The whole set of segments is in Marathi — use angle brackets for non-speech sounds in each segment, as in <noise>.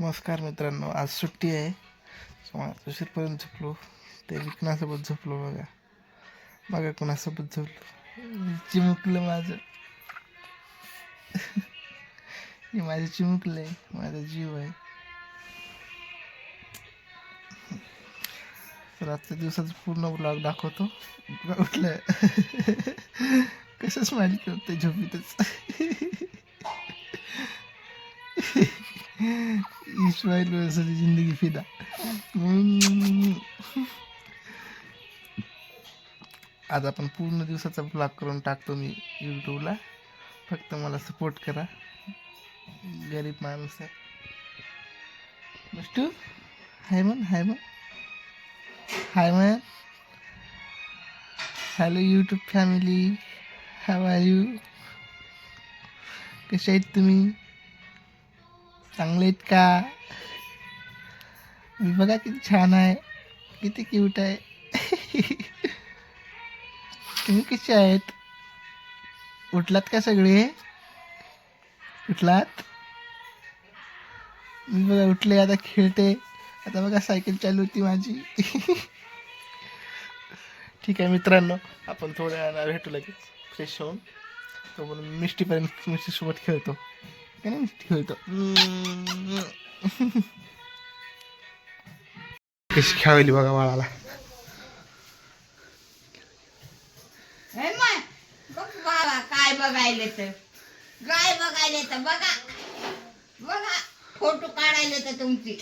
नमस्कार मित्रांनो आज सुट्टी आहे. उशीरपर्यंत झोपलो. ते विकण्यासोबत झोपलो बघा. बघा कुणासोबत झोपलो. चिमुकलं माझं. हे माझं चिमुकलं आहे. माझा जीव आहे. तर आजच्या दिवसाचं पूर्ण ब्लॉग दाखवतो. उठलं. कसं माझी करते झोपीतच? इस्माईल वैसाची जिंदगी फिदा. आज आपण पूर्ण दिवसाचा ब्लॉग करून टाकतो मी यूट्यूबला फक्त मला सपोर्ट करा. गरीब माणूस आहे. मिस्टू हाय मन हाय मन हाय मन hello YouTube family how are you कसे आहेत तुम्ही? चांगले आहेत का? मी बघा किती छान आहे. किती क्यूट आहे. तुम्ही कसे आहेत? उठलात का सगळे? उठलात? मी बघा उठले आता खेळते. आता बघा सायकल चालू होती माझी. ठीक आहे मित्रांनो आपण थोड्या भेटू लगेच. फ्रेश होऊन. तो म्हणून मिष्टीपर्यंत मिस्टीसोबत खेळतो. काय खेळतो कशी खेळली बघा बाळाला. काय बघायले तर. काय बघायले तर बघा. बघा फोटो काढायले तर तुमची.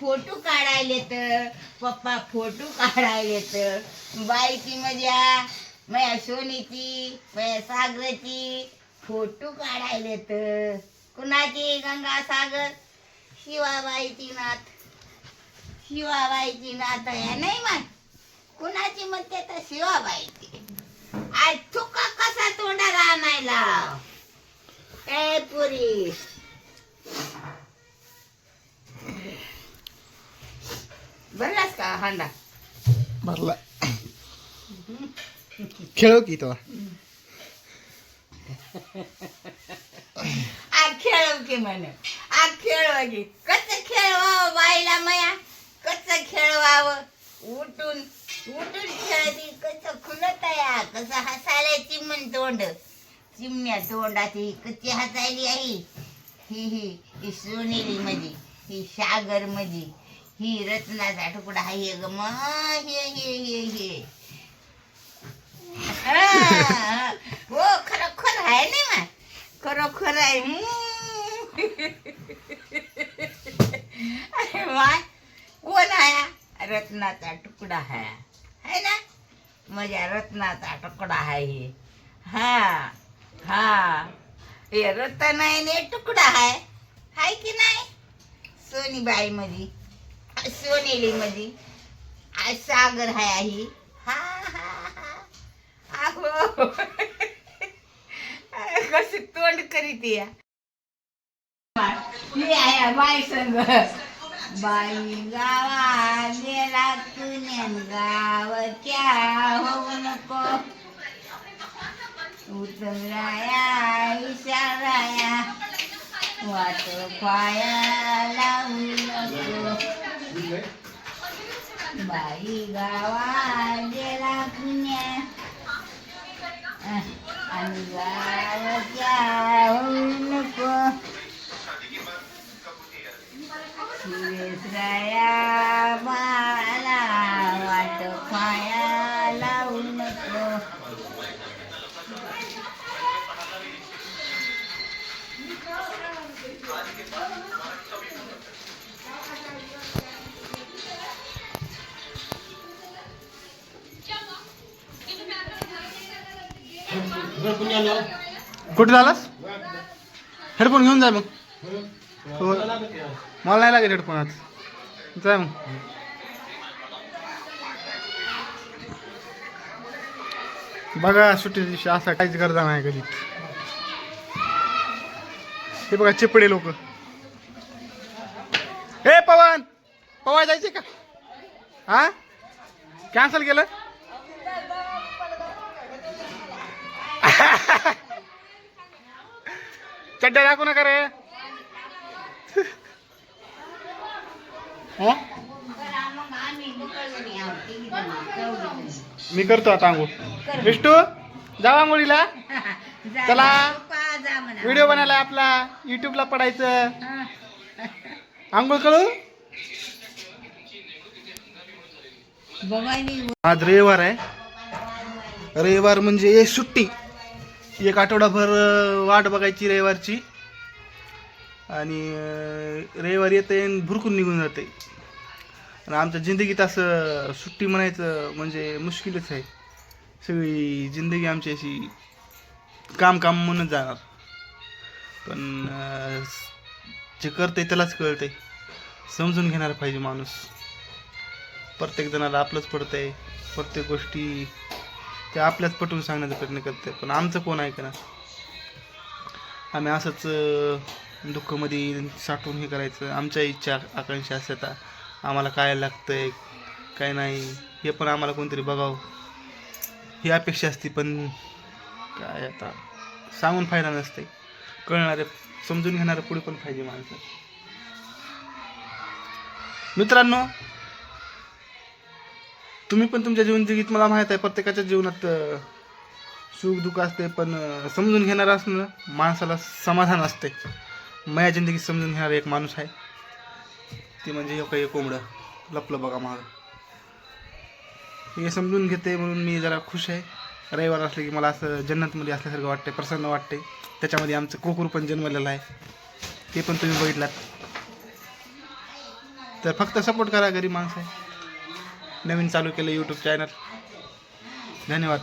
फोटो काढायले तर पप्पा फोटो काढायले तर. बाईची मजा माझ्या सोनीची माझ्या सागराची. फोटो काढायले तर कुणाची? गंगा सागर शिवाबाईची नाथ शिवाबाईची नाथ या नाही म्हण. कुणाची म्हणते तर शिवाबाईची आज तुका कसा तोंडाला आणायला ए पुरी. भरलास का हांडा? भरला. खेळो की तो. आज खेळव की म्हण. आ खेळव की. कसं खेळवावं बाईला मया? कसं खेळवावं? उठून उठून खेळली कसं खुलत या कसं हसायला चिमण तोंड? चिमण्या तोंडाची कशी हसायली आहे. ही ही ही सोनेली मधी ही सागर मधी ही रत्नाचा तुकडा आहे ग म हे हे हे हे. हा, हो. आहे नाही मा. खरोखर आहे. अरे माय कोण आहे? रत्नाचा तुकडा आहे. है ना? माझ्या रत्नाचा तुकडा आहे. हे हा. हा हे रत्न आहे. ने तुकडा आहे हाय की नाही? सोनीबाई मधी. सोनेली मधी. सागर आहे ही हा हा हा. अगो कशी तोंड करीत या? बाई संग. बाई गावा गेला तुन्यान गावच्या होऊ नको. उतराया इशाराया वाट पाया लावू नको. बाई गावा गेला लावू नको. कुठे झालास? हेडफोन घेऊन जा मग. हो. मला नाही लागेल हेडफोन आज. जाय मग. बघा सुट्टी दिवशी असा काहीच गरजा नाही कधी हे बघा चिपडे लोक. हे पवन! पवा जायचे का? हा? कॅन्सल केलं? <laughs> चड्डा दाखवू नका रे. हा मी करतो आता आंघोळ. विष्णू जाऊ आंघोळीला <laughs> जा, चला. जा. व्हिडिओ बनायला आपला युट्यूबला पडायचं. <laughs> आंघोळ बघायनी आज रविवार आहे रविवार म्हणजे सुट्टी एक आठवडाभर वाट बघायची रविवारची आणि रविवार येते भुरकून निघून जाते आणि आमच्या जिंदगीत असं सुट्टी म्हणायचं म्हणजे मुश्किलच आहे. सगळी जिंदगी आमची अशी काम काम म्हणून जाणार. पण जे करते त्यालाच कळते समजून घेणार पाहिजे माणूस. प्रत्येक जणाला आपलंच पडतंय. प्रत्येक गोष्टी ते आपल्याच पटवून सांगण्याचा प्रयत्न करते पण आमचं कोण ऐकणार? आम्ही असंच दुःखमध्ये साठवून हे करायचं. आमच्या इच्छा आकांक्षा असतात. आम्हाला काय लागतं आहे काय नाही हे पण आम्हाला कोणतरी बघावं. ही अपेक्षा असते पण काय आता? सांगून फायदा नसते. कळणारे समजून घेणारे पुढे पण पाहिजे माणसं मित्रांनो तुम्ही पण तुमच्या जीवनजिगीत मला माहीत आहे प्रत्येकाच्या जीवनात सुख दुःख असते पण समजून घेणारं असणं माणसाला समाधान असते. माझ्या जिंदगीत समजून घेणारा एक माणूस आहे. ते म्हणजे हे काही कोंबडं. लपलं बघा माग. हे समजून घेते म्हणून मी जरा खुश आहे. रविवार असले की मला असं जन्नतमध्ये असल्यासारखं वाटते प्रसन्न वाटते त्याच्यामध्ये आमचं कोकरू पण जन्मलेलं आहे. ते पण तुम्ही बघितलात. तर फक्त सपोर्ट करा गरीब माणसं. आहे नवीन चालू केलं यूट्यूब चॅनल धन्यवाद.